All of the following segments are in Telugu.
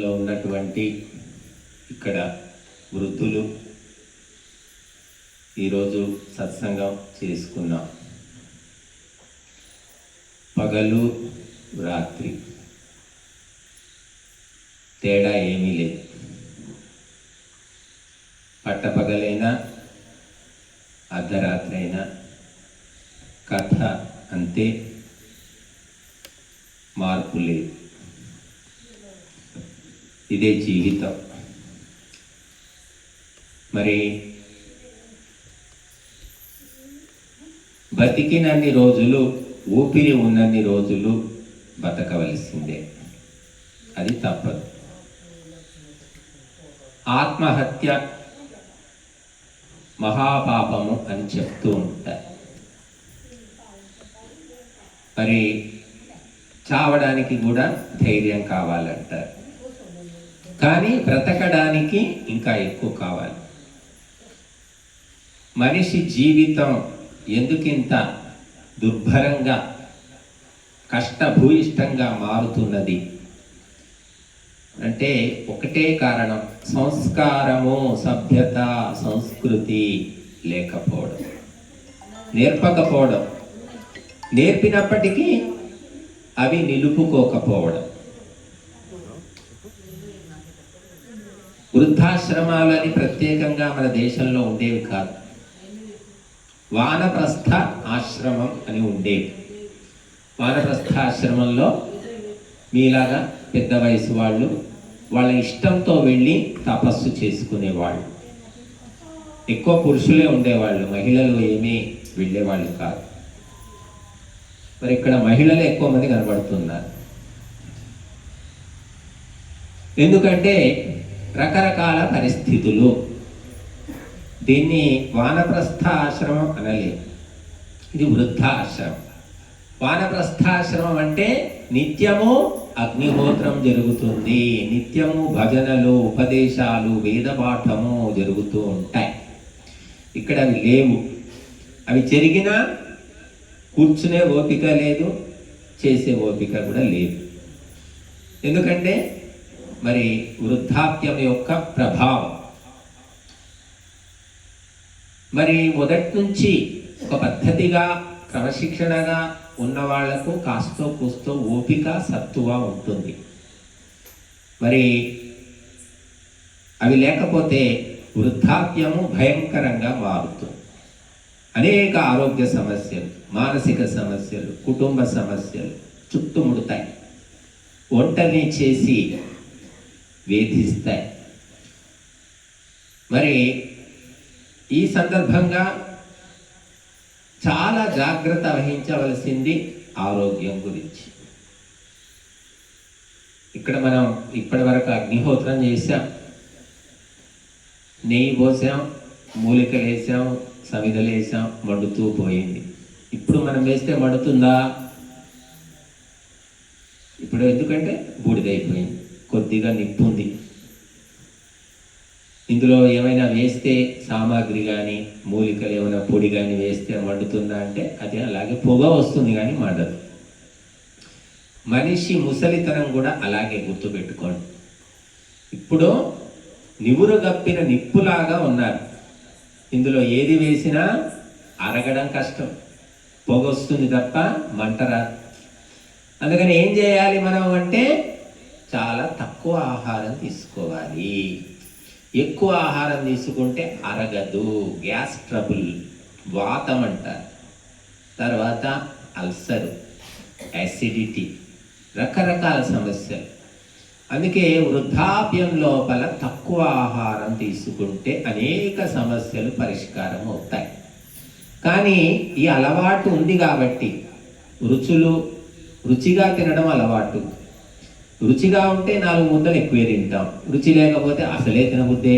ప్రాంతంలో ఉన్నటువంటి ఇక్కడ వృద్ధులు ఈరోజు సత్సంగం చేసుకున్నాం. పగలు రాత్రి. తేడా ఏమీ లేదు. పట్టపగలైనా అర్ధరాత్రి అయినా కథ అంతే మార్పు లేదు. ఇదే జీవితం. మరి బతికినన్ని రోజులు ఊపిరి ఉన్నన్ని రోజులు బతకవలసిందే. అది తప్పదు. ఆత్మహత్య మహాపాపము అని చెప్తూ ఉంటారు. మరి చావడానికి కూడా ధైర్యం కావాలంటారు. కానీ బ్రతకడానికి ఇంకా ఎక్కువ కావాలి. మనిషి జీవితం ఎందుకింత దుర్భరంగా కష్టభూయిష్టంగా మారుతున్నది? అంటే ఒకటే కారణం సంస్కారము సభ్యత సంస్కృతి లేకపోవడం. నేర్పకపోవడం. నేర్పినప్పటికీ అవి నిలుపుకోకపోవడం. వృద్ధాశ్రమాలని ప్రత్యేకంగా మన దేశంలో ఉండేవి కాదు. వానప్రస్థ ఆశ్రమం అని ఉండేవి వానప్రస్థ ఆశ్రమంలో మీలాగా పెద్ద వయసు వాళ్ళు వాళ్ళ ఇష్టంతో వెళ్ళి తపస్సు చేసుకునేవాళ్ళు. ఎక్కువ పురుషులే ఉండేవాళ్ళు మహిళలు ఏమీ వెళ్ళేవాళ్ళు కాదు. మరి ఇక్కడ మహిళలు ఎక్కువ మంది కనబడుతున్నారు. ఎందుకంటే రకరకాల పరిస్థితులు. దీన్ని వానప్రస్థ ఆశ్రమం అనలేదు ఇది వృద్ధాశ్రమం. వానప్రస్థాశ్రమం అంటే నిత్యము అగ్నిహోత్రం జరుగుతుంది. నిత్యము భజనలు ఉపదేశాలు వేదపాఠము జరుగుతూ ఉంటాయి. ఇక్కడ అవి లేవు. అవి జరిగినా కూర్చునే ఓపిక లేదు చేసే ఓపిక కూడా లేదు. ఎందుకంటే మరి వృద్ధాప్యం యొక్క ప్రభావం. మరి మొదటి నుంచి ఒక పద్ధతిగా క్రమశిక్షణగా ఉన్న వాళ్ళకు కాస్తో కూస్తో ఓపిక సత్తువ ఉంటుంది. మరి అవి లేకపోతే వృద్ధాప్యము భయంకరంగా మారుతుంది. అనేక ఆరోగ్య సమస్యలు మానసిక సమస్యలు కుటుంబ సమస్యలు చుట్టుముడతాయి. ఒంటరిని చేసి వేధిస్తాయి. మరి ఈ సందర్భంగా చాలా జాగ్రత్త వహించవలసింది ఆరోగ్యం గురించి. ఇక్కడ మనం ఇప్పటి వరకు అగ్నిహోత్రం చేసాం నెయ్యి పోసాం మూలికలు వేసాం సమిదలు వేసాం మండుతూ పోయింది. ఇప్పుడు మనం వేస్తే మండుతుందా? ఇప్పుడు ఎందుకంటే బూడిదైపోయింది. కొద్దిగా నిప్పు ఉంది ఇందులో ఏమైనా వేస్తే సామాగ్రి కానీ మూలికలు ఏమైనా పొడి కానీ వేస్తే మండుతుందా అంటే అది అలాగే పొగ వస్తుంది కానీ మండదు. మనిషి ముసలితనం కూడా అలాగే గుర్తుపెట్టుకోండి. ఇప్పుడు నివురు గప్పిన నిప్పులాగా ఉన్నారు. ఇందులో ఏది వేసినా అరగడం కష్టం. పొగ వస్తుంది తప్ప మంట రాదు. అందుకని ఏం చేయాలి మనం అంటే చాలా తక్కువ ఆహారం తీసుకోవాలి. ఎక్కువ ఆహారం తీసుకుంటే అరగదు. గ్యాస్ ట్రబుల్ వాతం అంటారు. తర్వాత అల్సర్ యాసిడిటీ రకరకాల సమస్యలు. అందుకే వృద్ధాప్యం లోపల తక్కువ ఆహారం తీసుకుంటే అనేక సమస్యలు పరిష్కారం అవుతాయి. కానీ ఈ అలవాటు ఉంది కాబట్టి రుచులు రుచిగా తినడం అలవాటు. రుచిగా ఉంటే నాలుగు ముద్దలు ఎక్కువే తింటాం. రుచి లేకపోతే అసలే తినబుద్దే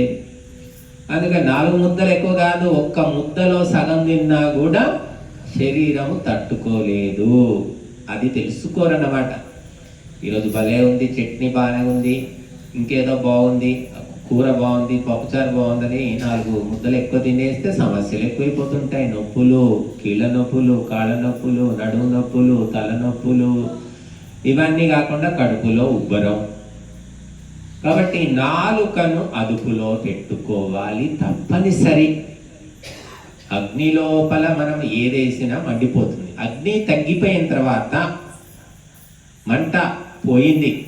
అందుకని నాలుగు ముద్దలు ఎక్కువ కాదు ఒక్క ముద్దలో సగం తిన్నా కూడా శరీరము తట్టుకోలేదు. అది తెలుసుకోరన్నమాట. ఈరోజు భలే ఉంది చట్నీ బాగానే ఉంది ఇంకేదో బాగుంది కూర బాగుంది పప్పుచారు బాగుందని నాలుగు ముద్దలు ఎక్కువ తినేస్తే సమస్యలు ఎక్కువైపోతుంటాయి. నొప్పులు కీళ్ళ నొప్పులు కాళ్ళ నొప్పులు నడుము నొప్పులు తల నొప్పులు ఇవన్నీ కాకుండా కడుపులో ఉబ్బరం. కాబట్టి నాలుకను అదుపులో పెట్టుకోవాలి తప్పనిసరి. అగ్ని లోపల మనం ఏదేసినా మండిపోతుంది. అగ్ని తగ్గిపోయిన తర్వాత మంట పోయింది.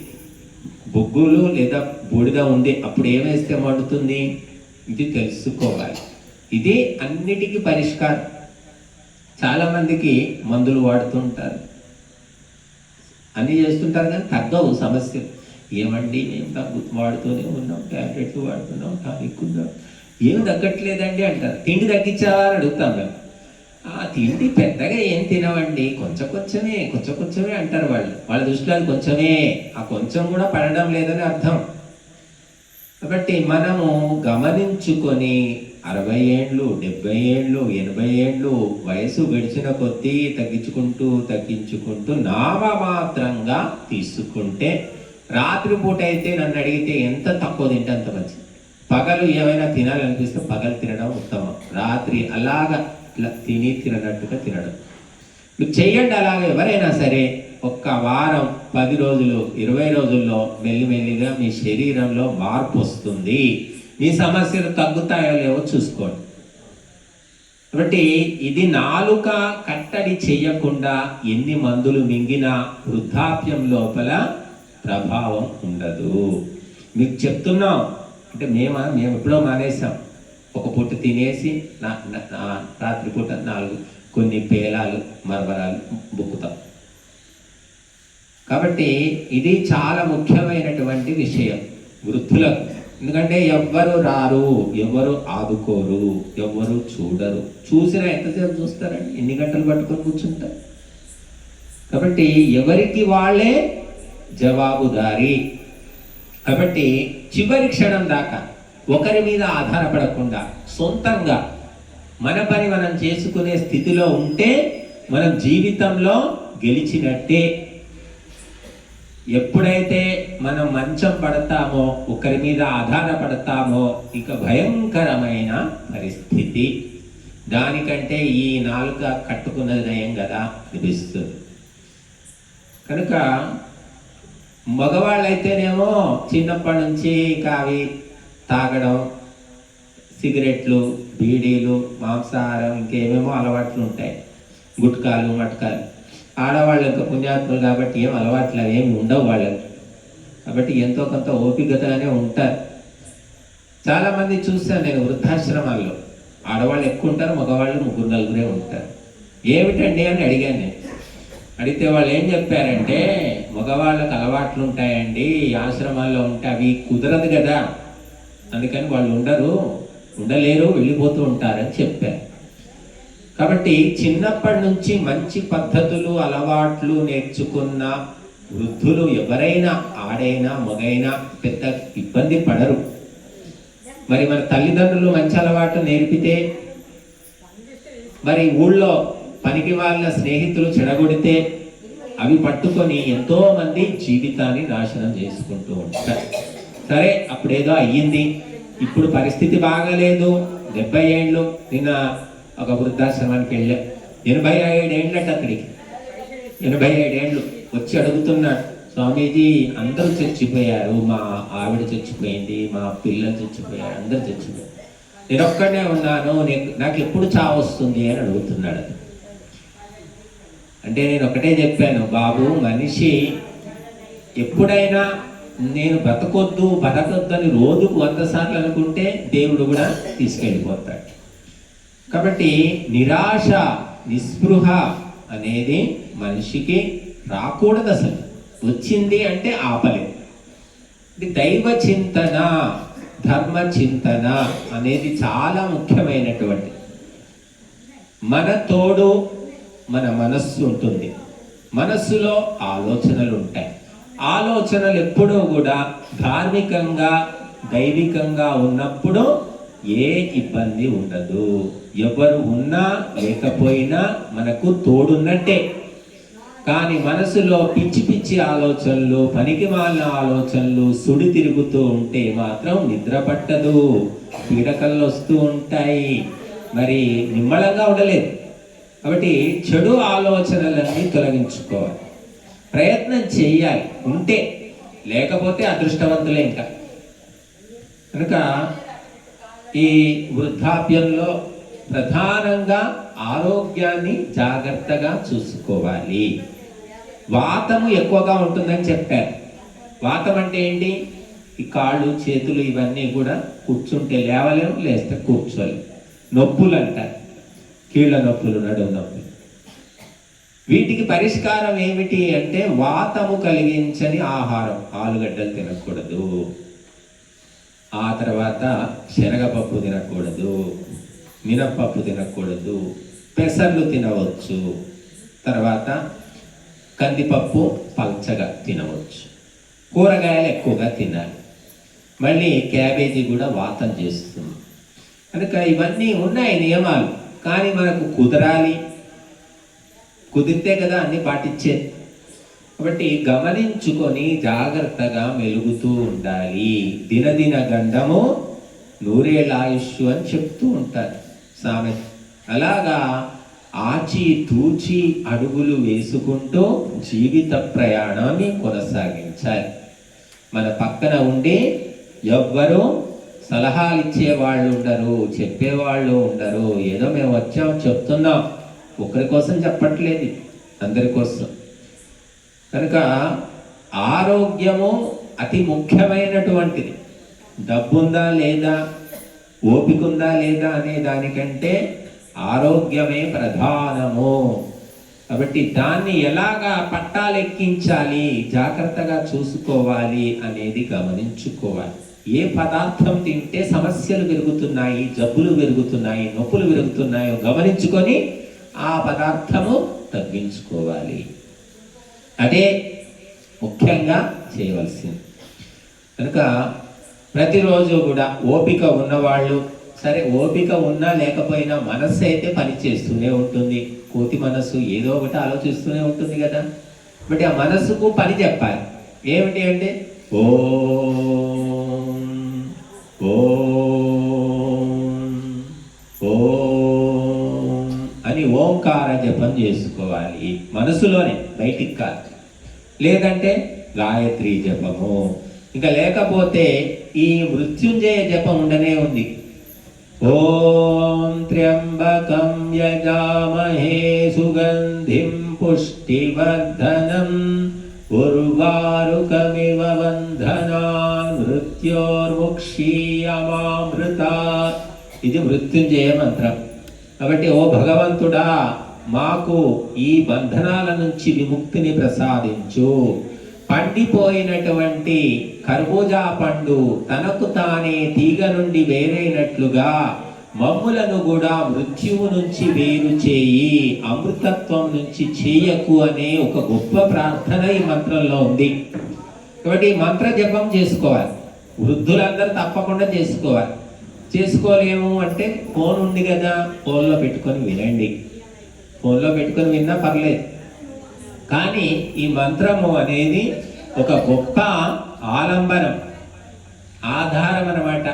బొగ్గులు లేదా బూడిద ఉంది. అప్పుడు ఏమేస్తే మండుతుంది? ఇది తెలుసుకోవాలి. ఇది అన్నిటికీ పరిష్కారం. చాలామందికి మందులు వాడుతుంటారు. అన్నీ చేస్తుంటారు కానీ తగ్గవు సమస్య. ఏమండి మేము తగ్గు వాడుతూనే ఉన్నాం ట్యాబ్లెట్లు వాడుతున్నాం టానిక్ ఉన్నాం ఏం తగ్గట్లేదండి అంటారు. తిండి తగ్గించావా అని అడుగుతాం మేము. ఆ తిండి పెద్దగా ఏం తినవండి. కొంచెం కొంచెమే కొంచెం కొంచెమే అంటారు వాళ్ళు. వాళ్ళ దృష్టిలో అది కొంచెమే. ఆ కొంచెం కూడా పడడం లేదని అర్థం. కాబట్టి మనము గమనించుకొని అరవై ఏండ్లు డెబ్బై ఏండ్లు ఎనభై ఏండ్లు వయసు గడిచిన కొద్దీ తగ్గించుకుంటూ తగ్గించుకుంటూ నామమాత్రంగా తీసుకుంటే రాత్రిపూట అయితే నన్ను అడిగితే ఎంత తక్కువ తింటే అంత మంచిది. పగలు ఏమైనా తినాలనిపిస్తే పగలు తినడం ఉత్తమం. రాత్రి అలాగ ఇట్లా తిని తిననట్టుగా తినడం. మీరు చెయ్యండి అలాగే ఎవరైనా సరే ఒక్క వారం పది రోజులు ఇరవై రోజుల్లో మెల్లిమెల్లిగా మీ శరీరంలో మార్పు వస్తుంది. ఈ సమస్యలు తగ్గుతాయో లేవో చూసుకోండి. కాబట్టి ఇది నాలుక కట్టడి చేయకుండా ఎన్ని మందులు మింగినా వృద్ధాప్యం లోపల ప్రభావం ఉండదు. మీకు చెప్తున్నాం. అంటే మేము? మేము ఎప్పుడో మానేసాం ఒక పూట తినేసి నా రాత్రిపూట నాలుగు కొన్ని పేలాలు మరమరాలు బుక్కుతాం. కాబట్టి ఇది చాలా ముఖ్యమైనటువంటి విషయం వృద్ధులకు. ఎందుకంటే ఎవ్వరు రారు ఎవరు ఆదుకోరు ఎవ్వరు చూడరు. చూసినా ఎంతసేపు చూస్తారండి? ఎన్ని గంటలు పట్టుకొని కూర్చుంటారు? కాబట్టి ఎవరికి వాళ్ళే జవాబుదారి? కాబట్టి చివరి క్షణం దాకా ఒకరి మీద ఆధారపడకుండా సొంతంగా మన పని మనం చేసుకునే స్థితిలో ఉంటే మనం జీవితంలో గెలిచినట్టే. ఎప్పుడైతే మనం మంచం పడతామో ఒకరి మీద ఆధారపడతామో ఇక భయంకరమైన పరిస్థితి. దానికంటే ఈ నాలుక కట్టుకున్నది నయం కదా అనిపిస్తుంది. కనుక మగవాళ్ళైతేనేమో చిన్నప్పటి నుంచి ఇక అవి తాగడం సిగరెట్లు బీడీలు మాంసాహారం ఇంకేమేమో అలవాట్లు ఉంటాయి. గుట్కాలు మట్కాలు. ఆడవాళ్ళు ఇంకా పుణ్యాత్ములు కాబట్టి ఏం అలవాట్లు ఏమి ఉండవు వాళ్ళకి. కాబట్టి ఎంతో కొంత ఓపికతగానే ఉంటారు. చాలామంది చూస్తాను నేను వృద్ధాశ్రమాల్లో. ఆడవాళ్ళు ఎక్కువ ఉంటారు మగవాళ్ళు ముగ్గురు నలుగురే ఉంటారు. ఏమిటండి అని అడిగాను నేను. అడిగితే వాళ్ళు ఏం చెప్పారంటే మగవాళ్ళకు అలవాట్లు ఉంటాయండి ఈ ఆశ్రమాల్లో ఉంటే అవి కుదరదు కదా. అందుకని వాళ్ళు ఉండరు ఉండలేరు వెళ్ళిపోతూ ఉంటారని చెప్పారు. కాబట్టి చిన్నప్పటి నుంచి మంచి పద్ధతులు అలవాట్లు నేర్చుకున్న వృద్ధులు ఎవరైనా ఆడైనా మగైనా పెద్ద ఇబ్బంది పడరు. మరి మన తల్లిదండ్రులు మంచి అలవాటు నేర్పితే మరి ఊళ్ళో పనికి వాళ్ళ స్నేహితులు చెడగొడితే అవి పట్టుకొని ఎంతో మంది జీవితాన్ని నాశనం చేసుకుంటూ ఉంటారు. సరే అప్పుడేదో అయ్యింది. ఇప్పుడు పరిస్థితి బాగాలేదు. డెబ్బై ఏళ్ళు నిన్న ఒక వృద్ధాశ్రమానికి వెళ్ళా. ఎనభై ఏడేళ్ళట అక్కడికి. ఎనభై ఏడేళ్ళు వచ్చి అడుగుతున్నాడు స్వామీజీ అందరూ చచ్చిపోయారు. మా ఆవిడ చచ్చిపోయింది మా పిల్లలు చచ్చిపోయారు అందరూ చచ్చిపోయారు. నేను ఒక్కడనే ఉన్నాను నేను- నాకు ఎప్పుడు చావు వస్తుంది అని అడుగుతున్నాడు అంటే నేను ఒకటే చెప్పాను బాబు మనిషి ఎప్పుడైనా నేను బతకొద్దు బతకొద్దు అని రోజుకు వంద సార్లు అనుకుంటే దేవుడు కూడా తీసుకెళ్ళిపోతాడు. కాబట్టి నిరాశ నిస్పృహ అనేది మనిషికి రాకూడదు అసలు. వచ్చింది అంటే ఆపలేదు. ఇది దైవ చింతన ధర్మ చింతన అనేది చాలా ముఖ్యమైనటువంటి మన తోడు మన మనస్సు ఉంటుంది. మనస్సులో ఆలోచనలు ఉంటాయి. ఆలోచనలు ఎప్పుడూ కూడా ధార్మికంగా దైవికంగా ఉన్నప్పుడు ఏ ఇబ్బంది ఉండదు. ఎవరు ఉన్నా లేకపోయినా మనకు తోడున్నట్టే. కానీ మనసులో పిచ్చి పిచ్చి ఆలోచనలు పనికి మాలిన ఆలోచనలు సుడి తిరుగుతూ ఉంటే మాత్రం నిద్ర పట్టదు. పీడకలు వస్తూ ఉంటాయి. మరి నిమ్మళంగా ఉండలేదు. కాబట్టి చెడు ఆలోచనలన్నీ తొలగించుకోవాలి. ప్రయత్నం చేయాలి. ఉంటే. లేకపోతే అదృష్టవంతులే ఇంకా. కనుక ఈ వృద్ధాప్యంలో ప్రధానంగా ఆరోగ్యాన్ని జాగ్రత్తగా చూసుకోవాలి. వాతము ఎక్కువగా ఉంటుందని చెప్పారు. వాతం అంటే ఏంటి? ఈ కాళ్ళు చేతులు ఇవన్నీ కూడా కూర్చుంటే లేవలేము లేస్తే కూర్చోలేము నొప్పులు అంటారు. కీళ్ళ నొప్పులు నడుము నొప్పులు. వీటికి పరిష్కారం ఏమిటి అంటే వాతము కలిగించని ఆహారం. ఆలుగడ్డలు తినకూడదు. ఆ తర్వాత శనగపప్పు తినకూడదు. మినప్పప్పు తినకూడదు పెసర్లు తినవచ్చు. తర్వాత కందిపప్పు పల్చగా తినవచ్చు. కూరగాయలు ఎక్కువగా తినాలి. మళ్ళీ క్యాబేజీ కూడా వాతం చేస్తుంది. కనుక ఇవన్నీ ఉన్నాయి నియమాలు. కానీ మనకు కుదరాలి. కుదిరితే కదా అన్ని పాటించేది కాబట్టి గమనించుకొని జాగ్రత్తగా మెలుగుతూ ఉండాలి. దినదిన గండము నూరేళ్ళ ఆయుష్ అని చెప్తూ ఉంటారు. సామెత అలాగా ఆచి తూచి అడుగులు వేసుకుంటూ జీవిత ప్రయాణాన్ని కొనసాగించాలి. మన పక్కన ఉండి ఎవ్వరూ సలహాలు ఇచ్చే వాళ్ళు ఉండరు చెప్పేవాళ్ళు ఉండరు. ఏదో మేము వచ్చాం చెప్తున్నాం. ఒకరి కోసం చెప్పట్లేదు అందరి కోసం. కనుక ఆరోగ్యము అతి ముఖ్యమైనటువంటిది. డబ్బుందా లేదా? ఓపిక ఉందా లేదా అనే దానికంటే ఆరోగ్యమే ప్రధానము. కాబట్టి దాన్ని ఎలాగా పట్టాలెక్కించాలి జాగ్రత్తగా చూసుకోవాలి అనేది గమనించుకోవాలి. ఏ పదార్థం తింటే సమస్యలు పెరుగుతున్నాయి జబ్బులు పెరుగుతున్నాయి నొప్పులు పెరుగుతున్నాయో గమనించుకొని ఆ పదార్థము తగ్గించుకోవాలి. అదే ముఖ్యంగా చేయవలసింది. కనుక ప్రతిరోజు కూడా ఓపిక ఉన్నవాళ్ళు సరే ఓపిక ఉన్నా లేకపోయినా మనస్సు అయితే పని చేస్తూనే ఉంటుంది. కోతి మనస్సు ఏదో ఒకటి ఆలోచిస్తూనే ఉంటుంది కదా. బట్ ఆ మనస్సుకు పని చెప్పాలి. ఏమిటి అంటే ఓం ఓం ఓ అని ఓంకార జపం చేసుకోవాలి. మనసులోనే బయటికి కాదు. లేదంటే గాయత్రి జపము ఇంకా లేకపోతే ఈ మృత్యుంజయ జపం ఉండనే ఉంది. ఓం త్ర్యంబకం యజామహే సుగంధిం పుష్టివర్ధనం. ఉర్వారుకమివ బంధనాన్ మృత్యోర్ముక్షీయమామృత. ఇది మృత్యుంజయ మంత్రం. కాబట్టి ఓ భగవంతుడా మాకు ఈ బంధనాల నుంచి విముక్తిని ప్రసాదించు. పండిపోయినటువంటి కర్బూజా పండు తనకు తానే తీగ నుండి వేరైనట్లుగా మమ్ములను కూడా మృత్యువు నుంచి వేరు చేయి అమృతత్వం నుంచి చేయకు అనే ఒక గొప్ప ప్రార్థన ఈ మంత్రంలో ఉంది. కాబట్టి మంత్ర జపం చేసుకోవాలి. వృద్ధులందరూ తప్పకుండా చేసుకోవాలి. చేసుకోలేము అంటే ఫోన్ ఉంది కదా ఫోన్లో పెట్టుకొని వినండి. ఫోన్లో పెట్టుకొని విన్నా పర్లేదు. కానీ ఈ మంత్రము అనేది ఒక గొప్ప ఆలంబనం ఆధారం అనమాట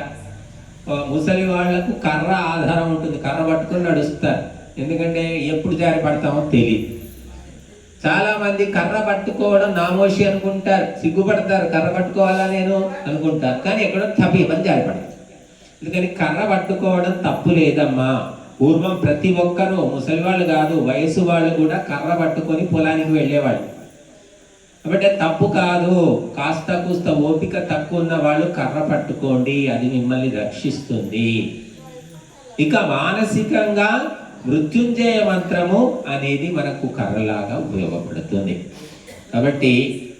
ముసలి వాళ్ళకు కర్ర ఆధారం ఉంటుంది కర్ర పట్టుకుని నడుస్తారు. ఎందుకంటే ఎప్పుడు జారి పడతామో తెలియదు చాలామంది కర్ర పట్టుకోవడం నామోషి అనుకుంటారు సిగ్గుపడతారు కర్ర పట్టుకోవాలా నేను అనుకుంటారు. కానీ ఎక్కడో తప్పి జారి పడతారు ఎందుకని కర్ర పట్టుకోవడం తప్పు లేదమ్మా. పూర్వం ప్రతి ఒక్కరూ ముసలి వాళ్ళు కాదు వయసు వాళ్ళు కూడా కర్ర పట్టుకొని పొలానికి వెళ్ళేవాళ్ళు. కాబట్టి తప్పు కాదు. కాస్త కూస్త ఓపిక తక్కువ ఉన్న వాళ్ళు కర్ర పట్టుకోండి అది మిమ్మల్ని రక్షిస్తుంది. ఇక మానసికంగా మృత్యుంజయ మంత్రము అనేది మనకు కర్రలాగా ఉపయోగపడుతుంది. కాబట్టి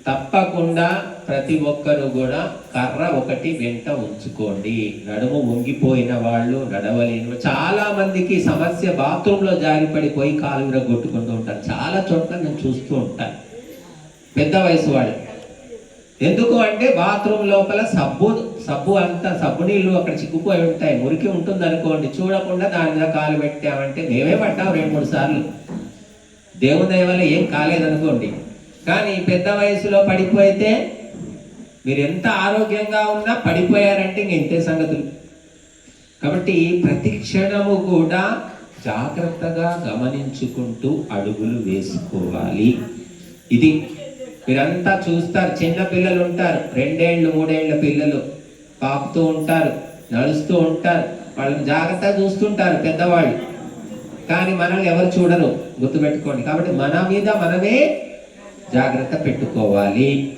తప్పకుండా ప్రతి ఒక్కరు కూడా కర్ర ఒకటి వెంట ఉంచుకోండి. నడుము వంగిపోయిన వాళ్ళు నడవలేని చాలా మందికి సమస్య బాత్రూంలో జారిపడిపోయి కాలు విరగొట్టుకుంటూ ఉంటారు. చాలా చోట్ల నేను చూస్తూ ఉంటాను. పెద్ద వయసు వాళ్ళు ఎందుకు అంటే బాత్రూమ్ లోపల సబ్బు సబ్బు అంతా సబ్బు నీళ్ళు అక్కడ చిక్కుపోయి ఉంటాయి. మురికి ఉంటుంది అనుకోండి చూడకుండా దాని మీద కాలు పెట్టామంటే మేమే పడ్డాం రెండు మూడు సార్లు. దేవుని దయ వల్ల ఏం కాలేదనుకోండి. కానీ పెద్ద వయసులో పడిపోయితే మీరు ఎంత ఆరోగ్యంగా ఉన్నా పడిపోయారంటే ఇంక ఇంతే సంగతులు. కాబట్టి ప్రతి క్షణము కూడా జాగ్రత్తగా గమనించుకుంటూ అడుగులు వేసుకోవాలి. ఇది మీరంతా చూస్తారు చిన్న పిల్లలు ఉంటారు రెండేళ్ళు మూడేళ్ళ పిల్లలు పాపుతూ ఉంటారు నడుస్తూ ఉంటారు వాళ్ళని జాగ్రత్తగా చూస్తుంటారు పెద్దవాళ్ళు. కానీ మనల్ని ఎవరు చూడరు గుర్తుపెట్టుకోండి. కాబట్టి మన మీద మనమే జాగ్రత్త పెట్టుకోవాలి.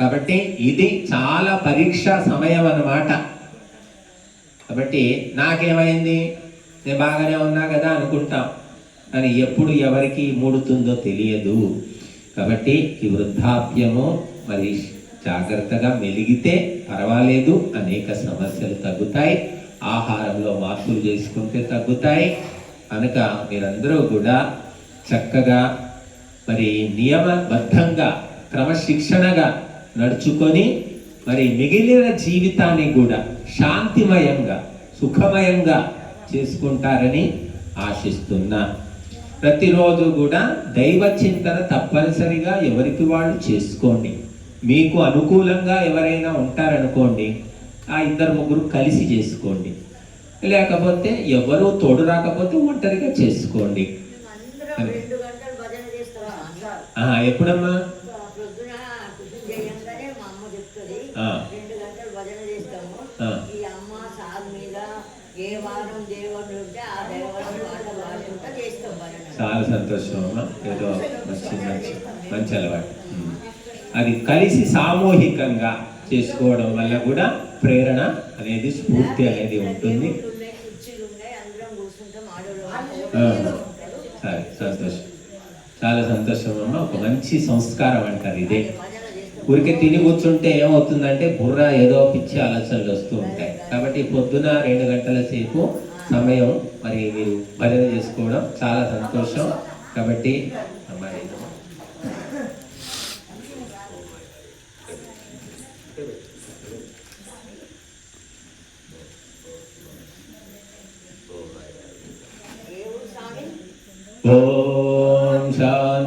కాబట్టి ఇది చాలా పరీక్ష సమయం అన్నమాట. కాబట్టి నాకేమైంది? నేను బాగానే ఉన్నా కదా అనుకుంటాం. కానీ ఎప్పుడు ఎవరికి మూడుతుందో తెలియదు. కాబట్టి ఈ వృద్ధాప్యము మరి జాగ్రత్తగా మెలిగితే పర్వాలేదు. అనేక సమస్యలు తగ్గుతాయి. ఆహారంలో మార్పులు చేసుకుంటే తగ్గుతాయి. కనుక మీరందరూ కూడా చక్కగా మరి నియమబద్ధంగా క్రమశిక్షణగా నడుచుకొని మరి మిగిలిన జీవితాన్ని కూడా శాంతిమయంగా సుఖమయంగా చేసుకుంటారని ఆశిస్తున్నా. ప్రతిరోజు కూడా దైవ చింతన తప్పనిసరిగా ఎవరికి వాళ్ళు చేసుకోండి. మీకు అనుకూలంగా ఎవరైనా ఉంటారనుకోండి ఆ ఇద్దరు ముగ్గురు కలిసి చేసుకోండి. లేకపోతే ఎవరు తోడు రాకపోతే ఒంటరిగా చేసుకోండి అందరం రెండు గంటలు భజన చేస్తాం అందరం ఆ, ఎప్పుడమ్మా? ప్రొద్దున టిఫిన్ చేయంగానే మా అమ్మ చెప్తుంది ఆ. రెండు గంటలు భజన చేస్తాము. ఆ. ఈ అమ్మ సార్ మీద ఏ వారం దేవుడు ఉంటే ఆ దేవుడు పాట పాడుకుంటా చేస్తాం భజన. చాలా సంతోషం అమ్మా. ఏదో మంచి మంచి మంచి అలవాటు. అది కలిసి సామూహికంగా చేసుకోవడం వల్ల కూడా ప్రేరణ అనేది స్ఫూర్తి అనేది ఉంటుంది. సరే సంతోషం. చాలా సంతోషం అమ్మ ఒక మంచి సంస్కారం అంటారు ఇదే. ఊరికే తిని కూర్చుంటే ఏమవుతుందంటే బుర్ర ఏదో పిచ్చి ఆలోచనలు వస్తూ ఉంటాయి. కాబట్టి పొద్దున రెండు గంటల సేపు సమయం మరి మీరు భజన చేసుకోవడం చాలా సంతోషం. కాబట్టి మరి ఏ